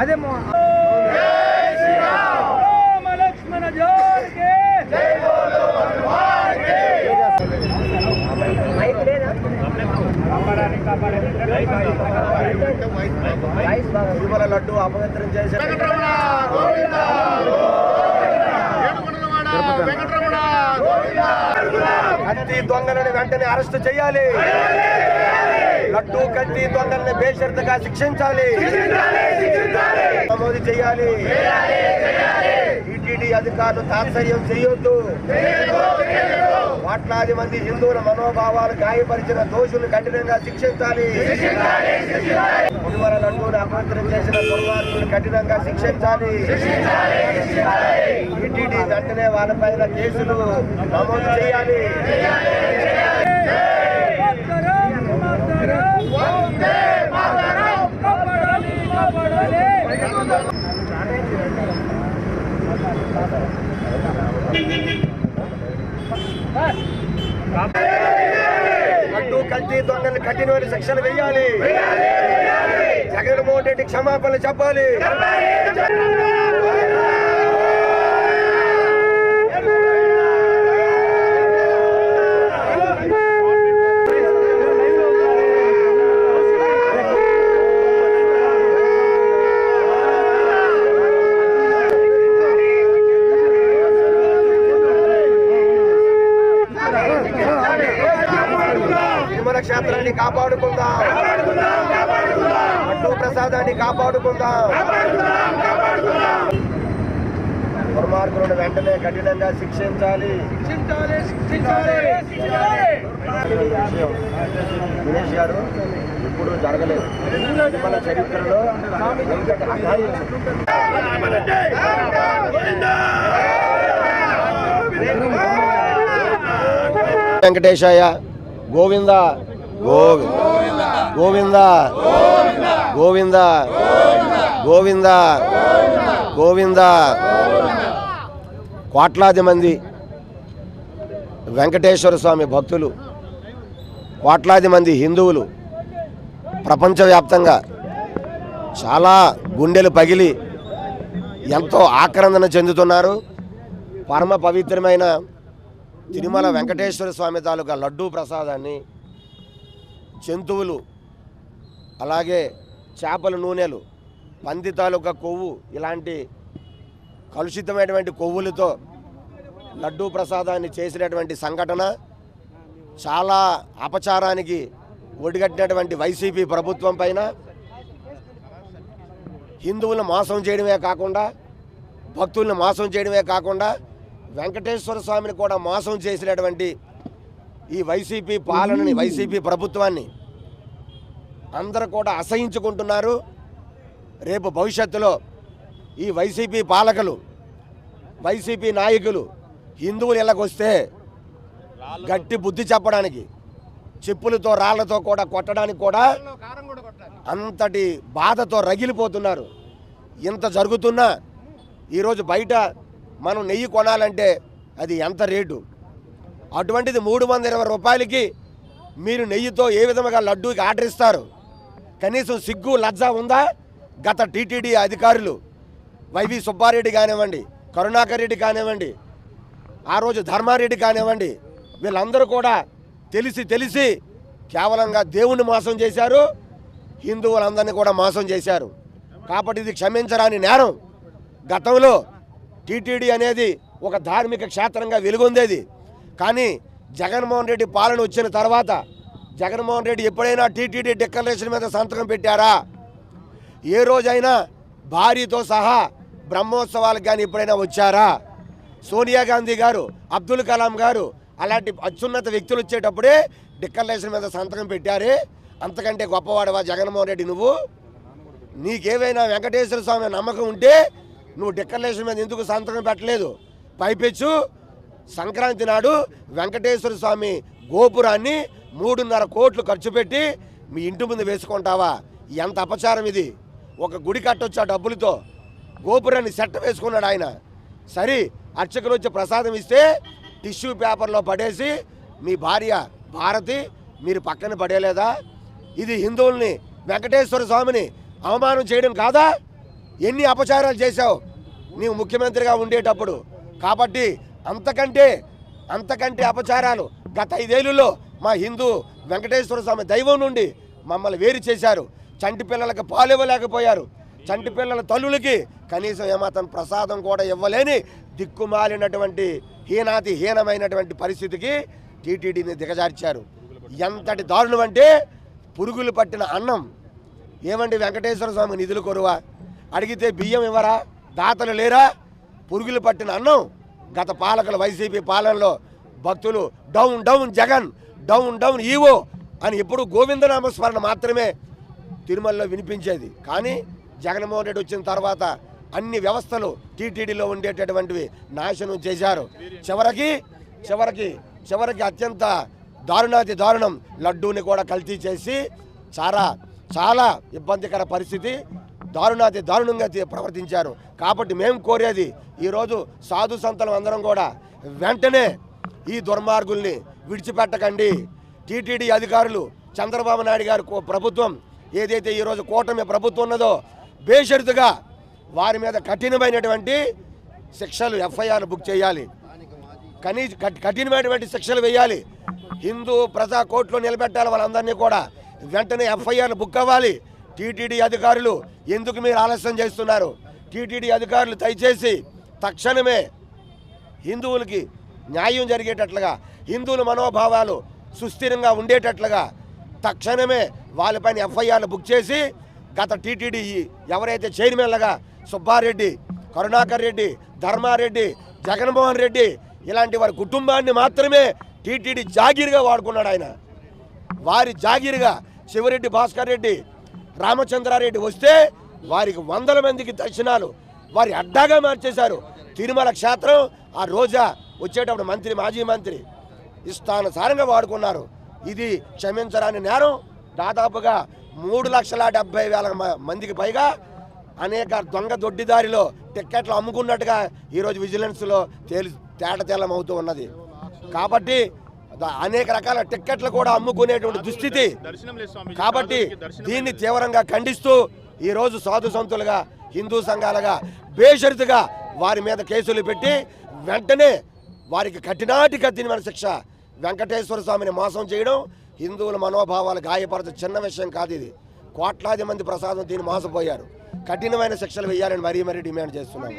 అదే మో- రామ లక్ష్మణ జానకి తిరుమల లడ్డు అపవిత్రం చేసిన కత్తి దొంగలని వెంటనే అరెస్ట్ చేయాలి. లడ్డు కత్తి దొంగలని బేషరతుగా శిక్షించాలి. నమోదు చేయాలి. టీటీడీ అధికారులు తాత్సర్యం చేయొద్దు. కోట్లాది మంది హిందువుల మనోభావాలు గాయపరిచిన దోషులు కఠినంగా శిక్షించాలి. పులివర లడ్డూని అపవిత్రం చేసిన దుర్మార్గులు కఠినంగా శిక్షించాలి. టీటీడీ వెంటనే వాళ్ళపైన కేసులు నమోదు చేయాలి. లడ్డు కల్తీ దొంగలు కఠినమైన శిక్షలు వేయాలి. జగన్మోహన్ రెడ్డి క్షమాపణలు చెప్పాలి. ప్రసాదాన్ని కాపాడుకుందాం. దుర్మార్గులను వెంటనే కఠినంగా శిక్షించాలి. దినేష్ గారు ఇప్పుడు జరగలేదు. తిరుమల చరిత్రలో. వెంకటేశాయ గోవింద గోవింద గోవింద. గోవింద. గోవింద. గోవింద. కోట్లాది మంది వెంకటేశ్వర స్వామి భక్తులు కోట్లాది మంది హిందువులు ప్రపంచవ్యాప్తంగా చాలా గుండెలు పగిలి ఎంతో ఆక్రందన చెందుతున్నారు. పరమ పవిత్రమైన తిరుమల వెంకటేశ్వర స్వామి తాలూకా లడ్డూ ప్రసాదాన్ని జంతువులు అలాగే చేపల నూనెలు పంది తాలూకా కొవ్వు ఇలాంటి కలుషితమైనటువంటి కొవ్వులతో లడ్డూ ప్రసాదాన్ని చేసినటువంటి సంఘటన చాలా అపచారానికి ఒడిగట్టినటువంటి వైసీపీ ప్రభుత్వం పైన హిందువులను మోసం చేయడమే కాకుండా భక్తుల్ని మోసం చేయడమే కాకుండా వెంకటేశ్వర స్వామిని కూడా మోసం చేసినటువంటి ఈ వైసీపీ పాలనని వైసీపీ ప్రభుత్వాన్ని అందరూ కూడా అసహించుకుంటున్నారు. రేపు భవిష్యత్తులో ఈ వైసీపీ పాలకులు వైసీపీ నాయకులు హిందువులు ఇళ్ళకొస్తే గట్టి బుద్ధి చెప్పడానికి చెప్పులతో రాళ్ళతో కూడా కొట్టడానికి కూడా అంతటి బాధతో రగిలిపోతున్నారు. ఇంత జరుగుతున్నా ఈరోజు బయట మనం నెయ్యి కొనాలంటే అది ఎంత రేటు? అటువంటిది మూడు వందల ఇరవై రూపాయలకి మీరు నెయ్యితో ఏ విధంగా లడ్డూకి ఆర్డర్ ఇస్తారు? కనీసం సిగ్గు లజ్జ ఉందా? గత టీటీడీ అధికారులు వైవి సుబ్బారెడ్డి కానివ్వండి కరుణాకర్ రెడ్డి కానివ్వండి ఆ రోజు ధర్మారెడ్డి కానివ్వండి వీళ్ళందరూ కూడా తెలిసి తెలిసి కేవలంగా దేవుణ్ణి మోసం చేశారు హిందువులందరినీ కూడా మోసం చేశారు. కాబట్టి ఇది క్షమించరాని నేరం. గతంలో టీటీడీ అనేది ఒక ధార్మిక క్షేత్రంగా వెలుగొందేది. కానీ జగన్మోహన్ రెడ్డి పాలన వచ్చిన తర్వాత జగన్మోహన్ రెడ్డి ఎప్పుడైనా టీటీడీ డిక్లరేషన్ మీద సంతకం పెట్టారా? ఏ రోజైనా భార్యతో సహా బ్రహ్మోత్సవాలకు కానీ ఎప్పుడైనా వచ్చారా? సోనియా గాంధీ గారు అబ్దుల్ కలాం గారు అలాంటి అత్యున్నత వ్యక్తులు వచ్చేటప్పుడే డిక్లరేషన్ మీద సంతకం పెట్టారే? అంతకంటే గొప్పవాడవా జగన్మోహన్ రెడ్డి నువ్వు? నీకేవైనా వెంకటేశ్వర స్వామి నమ్మకం ఉంటే నువ్వు డిక్లరేషన్ మీద ఎందుకు సంతకం పెట్టలేదు? పైపెచ్చు. సంక్రాంతి నాడు వెంకటేశ్వర స్వామి గోపురాన్ని మూడున్నర కోట్లు ఖర్చు పెట్టి మీ ఇంటి ముందు వేసుకుంటావా? ఎంత అపచారం ఇది? ఒక గుడి కట్టొచ్చు ఆ డబ్బులతో. గోపురాన్ని సెట్ వేసుకున్నాడు ఆయన. సరే అర్చకులు వచ్చి ప్రసాదం ఇస్తే టిష్యూ పేపర్లో పడేసి మీ భార్య భారతి మీరు పక్కన పడేలేదా ఇది హిందువుల్ని వెంకటేశ్వర స్వామిని అవమానం చేయడం కాదా? ఎన్ని అపచారాలు చేశావు? నీవు ముఖ్యమంత్రిగా ఉండేటప్పుడు. కాబట్టి అంతకంటే అంతకంటే అపచారాలు గత ఐదేళ్ళలో మా హిందూ వెంకటేశ్వర స్వామి దైవం నుండి మమ్మల్ని వేరు చేశారు. చంటి పిల్లలకు పాలు ఇవ్వలేకపోయారు. చంటి పిల్లల తల్లులకి కనీసం ఏమాత్రం ప్రసాదం కూడా ఇవ్వలేని దిక్కుమాలినటువంటి హీనాతి హీనమైనటువంటి పరిస్థితికి టీటీడీని దిగజార్చారు. ఎంతటి దారుణం అంటే పురుగులు పట్టిన అన్నం. ఏమండి వెంకటేశ్వర స్వామి నిధులు కొరువా? అడిగితే బియ్యం ఇవ్వరా? దాతలు లేరా? పురుగులు పట్టిన అన్నం. గత పాలకుల వైసీపీ పాలనలో భక్తులు down down Jagan. Down down EO అని ఎప్పుడు గోవిందనామ స్మరణ మాత్రమే తిరుమలలో వినిపించేది. కానీ జగన్మోహన్ రెడ్డి వచ్చిన తర్వాత అన్ని వ్యవస్థలు టీటీడీలో ఉండేటటువంటివి నాశనం చేశారు. చివరికి చివరికి చివరికి అత్యంత దారుణాతి దారుణం లడ్డూని కూడా కల్తీ చేసి చాలా చాలా ఇబ్బందికర పరిస్థితి దారుణాతి దారుణంగా ప్రవర్తించారు. కాబట్టి మేము కోరేది ఈరోజు సాధు సంతలం అందరం కూడా వెంటనే ఈ దుర్మార్గుల్ని విడిచిపెట్టకండి. టీటీడీ అధికారులు చంద్రబాబు నాయుడు గారి కో- ప్రభుత్వం ఏదైతే ఈరోజు కూటమి ప్రభుత్వం ఉన్నదో బేషరతుగా వారి మీద కఠినమైనటువంటి శిక్షలు ఎఫ్ఐఆర్ బుక్ చేయాలి. కనీస కఠినమైనటువంటి శిక్షలు వేయాలి. హిందూ ప్రజా కోర్టులో నిలబెట్టాలి వాళ్ళందరినీ కూడా. వెంటనే ఎఫ్ఐఆర్ బుక్ అవ్వాలి. టీటీడీ అధికారులు ఎందుకు మీరు ఆలస్యం చేస్తున్నారు? టీటీడీ అధికారులు దయచేసి తక్షణమే హిందువులకి న్యాయం జరిగేటట్లుగా హిందువుల మనోభావాలు సుస్థిరంగా ఉండేటట్లుగా తక్షణమే వాళ్ళపైన ఎఫ్ఐఆర్లు బుక్ చేసి గత టీటీడీ ఎవరైతే చైర్మన్లుగా సుబ్బారెడ్డి కరుణాకర్ రెడ్డి ధర్మారెడ్డి జగన్మోహన్ రెడ్డి ఇలాంటి వారి కుటుంబాన్ని మాత్రమే టీటీడీ జాగీరుగా వాడుకున్నాడు ఆయన. వారి జాగీరుగా శివరెడ్డి భాస్కర్ రెడ్డి రామచంద్రారెడ్డి వస్తే వారికి వందల మందికి దర్శనాలు వారి అడ్డాగా మార్చేశారు. తిరుమల క్షేత్రం ఆ రోజా వచ్చేటప్పుడు మంత్రి మాజీ మంత్రి ఇష్టానుసారంగా వాడుకున్నారు. ఇది క్షమించరాని నేరం. దాదాపుగా మూడు లక్షల డెబ్బై వేల మ- మందికి పైగా అనేక దొంగ దొడ్డిదారిలో టిక్కెట్లు అమ్ముకున్నట్టుగా ఈరోజు విజిలెన్స్లో తేలి తేట అవుతూ ఉన్నది. కాబట్టి అనేక రకాల టిక్కెట్లు కూడా అమ్ముకునేటువంటి దుస్థితి. కాబట్టి దీన్ని తీవ్రంగా ఖండిస్తూ ఈరోజు సాధు సంతులుగా హిందూ సంఘాలుగా బేషరతుగా వారి మీద కేసులు పెట్టి వెంటనే వారికి కఠినాటి కఠినమైన శిక్ష వెంకటేశ్వర స్వామిని మోసం చేయడం హిందువుల మనోభావాలు గాయపరచ చిన్న విషయం కాదు ఇది. కోట్లాది మంది ప్రసాదం దీన్ని మోసపోయారు. కఠినమైన శిక్షలు వేయాలని మరీ మరీ డిమాండ్ చేస్తున్నాను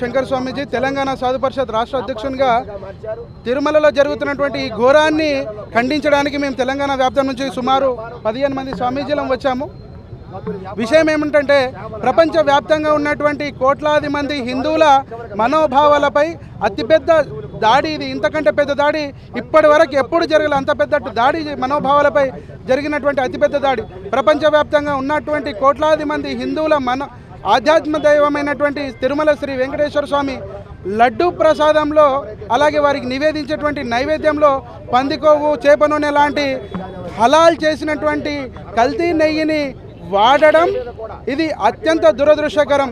శంకర్ స్వామీజీ తెలంగాణ సాధు పరిషత్ రాష్ట్ర అధ్యక్షునిగా తిరుమలలో జరుగుతున్నటువంటి ఈ ఘోరాన్ని ఖండించడానికి మేము తెలంగాణ వ్యాప్తం నుంచి సుమారు పదిహేను మంది స్వామీజీలం వచ్చాము. విషయం ఏమిటంటే ప్రపంచ వ్యాప్తంగా ఉన్నటువంటి కోట్లాది మంది హిందువుల మనోభావాలపై అతిపెద్ద దాడి ఇది. ఇంతకంటే పెద్ద దాడి ఇప్పటి వరకు ఎప్పుడు జరగలేదు అంత పెద్ద దాడి మనోభావాలపై జరిగినటువంటి అతిపెద్ద దాడి. ప్రపంచవ్యాప్తంగా ఉన్నటువంటి కోట్లాది మంది హిందువుల మన ఆధ్యాత్మ దైవమైనటువంటి తిరుమల శ్రీ వెంకటేశ్వర స్వామి లడ్డు ప్రసాదంలో అలాగే వారికి నివేదించేటువంటి నైవేద్యంలో పందికోవు చేప నూనె లాంటి హలాల్ చేసినటువంటి కల్తీ నెయ్యిని వాడడం ఇది అత్యంత దురదృష్టకరం.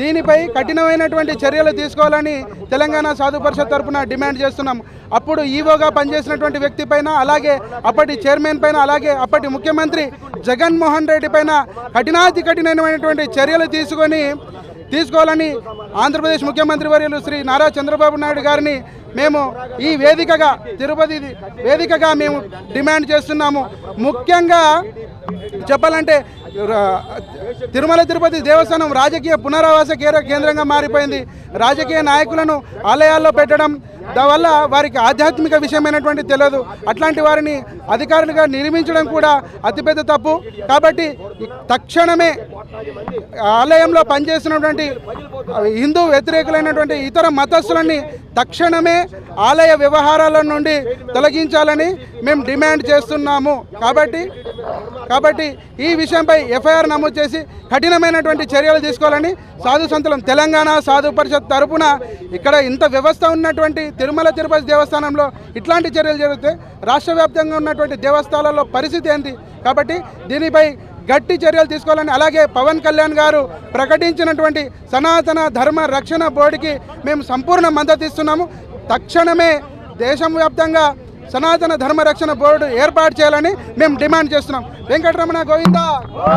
దీనిపై కఠినమైనటువంటి చర్యలు తీసుకోవాలని తెలంగాణ సాధు పరిషత్ తరఫున డిమాండ్ చేస్తున్నాం. అప్పుడు ఈవోగా పనిచేసినటువంటి వ్యక్తి పైన అలాగే అప్పటి చైర్మన్ పైన అలాగే అప్పటి ముఖ్యమంత్రి జగన్మోహన్ రెడ్డి పైన కఠినాతి కఠినమైనటువంటి చర్యలు తీసుకొని తీసుకోవాలని ఆంధ్రప్రదేశ్ ముఖ్యమంత్రి వర్యులు శ్రీ నారా చంద్రబాబు నాయుడు గారిని మేము ఈ వేదికగా తిరుపతి వేదికగా మేము డిమాండ్ చేస్తున్నాము. ముఖ్యంగా చెప్పాలంటే తిరుమల తిరుపతి దేవస్థానం రాజకీయ పునరావాస కేంద్రంగా మారిపోయింది. రాజకీయ నాయకులను ఆలయాల్లో పెట్టడం దానివల్ల వారికి ఆధ్యాత్మిక విషయమైనటువంటి తెలియదు అట్లాంటి వారిని అధికారులుగా నిర్మించడం కూడా అతిపెద్ద తప్పు. కాబట్టి తక్షణమే ఆలయంలో పనిచేస్తున్నటువంటి హిందూ వ్యతిరేకులైనటువంటి ఇతర మతస్థులని తక్షణమే ఆలయ వ్యవహారాల నుండి తొలగించాలని మేము డిమాండ్ చేస్తున్నాము. కాబట్టి కాబట్టి ఈ విషయంపై ఎఫ్ఐఆర్ నమోదు చేసి కఠినమైనటువంటి చర్యలు తీసుకోవాలని సాధు సంతులం తెలంగాణ సాధు పరిషత్ తరపున ఇక్కడ ఇంత వ్యవస్థ ఉన్నటువంటి తిరుమల తిరుపతి దేవస్థానంలో ఇట్లాంటి చర్యలు జరిగితే రాష్ట్ర ఉన్నటువంటి దేవస్థానాల్లో పరిస్థితి ఏంటి కాబట్టి దీనిపై గట్టి చర్యలు తీసుకోవాలని అలాగే పవన్ కళ్యాణ్ గారు ప్రకటించినటువంటి సనాతన ధర్మ రక్షణ బోర్డుకి మేము సంపూర్ణ మద్దతు ఇస్తున్నాము. తక్షణమే దేశం వ్యాప్తంగా సనాతన ధర్మ రక్షణ బోర్డు ఏర్పాటు చేయాలని మేము డిమాండ్ చేస్తున్నాం. వెంకటరమణ గోవిందా!